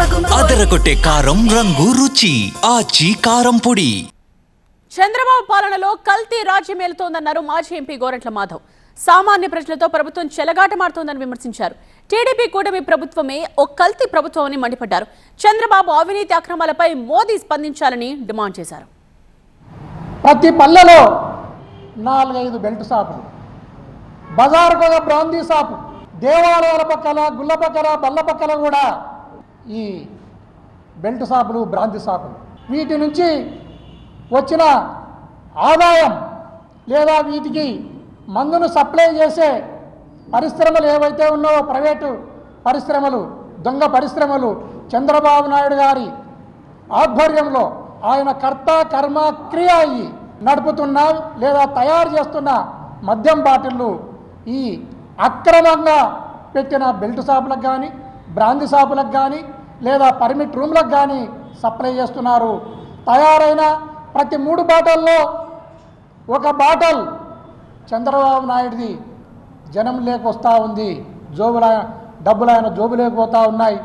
అదరగొట్టే కారం రంగు రుచి ఆచి కారం పొడి. చంద్రబాబు పాలనలో కల్తీ రాజ్యం ఏలుతోందన్నారు మాజీ ఎంపీ గోరంట్ల మాధవ్. సామాన్య ప్రజలతో ప్రభుత్వం చెలగాటమాడుతోందని విమర్శించారు. టీడీపీ కూటమి ప్రభుత్వమే ఓ కల్తీ ప్రభుత్వం అని మండిపడ్డారు. చంద్రబాబు అవినీతి అక్రమాలపై మోదీ స్పందించాలని డిమాండ్ చేశారు. ప్రతి పల్లెలో నాలుగైదు బెల్ట్ షాపులు బజార్కు ఒక బ్రాందీ షాపు దేవాలయాల పక్కల గుళ్ళ పక్కల బల్ల పక్కల కూడా ఈ బెల్ట్ షాపులు బ్రాంతి షాపులు వీటి నుంచి వచ్చిన ఆదాయం లేదా వీటికి మందును సప్లై చేసే పరిశ్రమలు ఏవైతే ఉన్నావో ప్రైవేటు పరిశ్రమలు దొంగ పరిశ్రమలు చంద్రబాబు నాయుడు గారి ఆధ్వర్యంలో ఆయన కర్త కర్మ క్రియ అయ్యి నడుపుతున్న లేదా తయారు చేస్తున్న మద్యం బాటిళ్ళు ఈ అక్రమంగా పెట్టిన బెల్ట్ షాపులకు కానీ బ్రాంది షాపులకు కానీ లేదా పర్మిట్ రూమ్లకు కానీ సప్లై చేస్తున్నారు. తయారైన ప్రతి మూడు బాటల్లో ఒక బాటల్ చంద్రబాబు నాయుడిది జనం లేకొస్తా ఉంది. జోబుల డబ్బులు ఆయన జోబు ఉన్నాయి.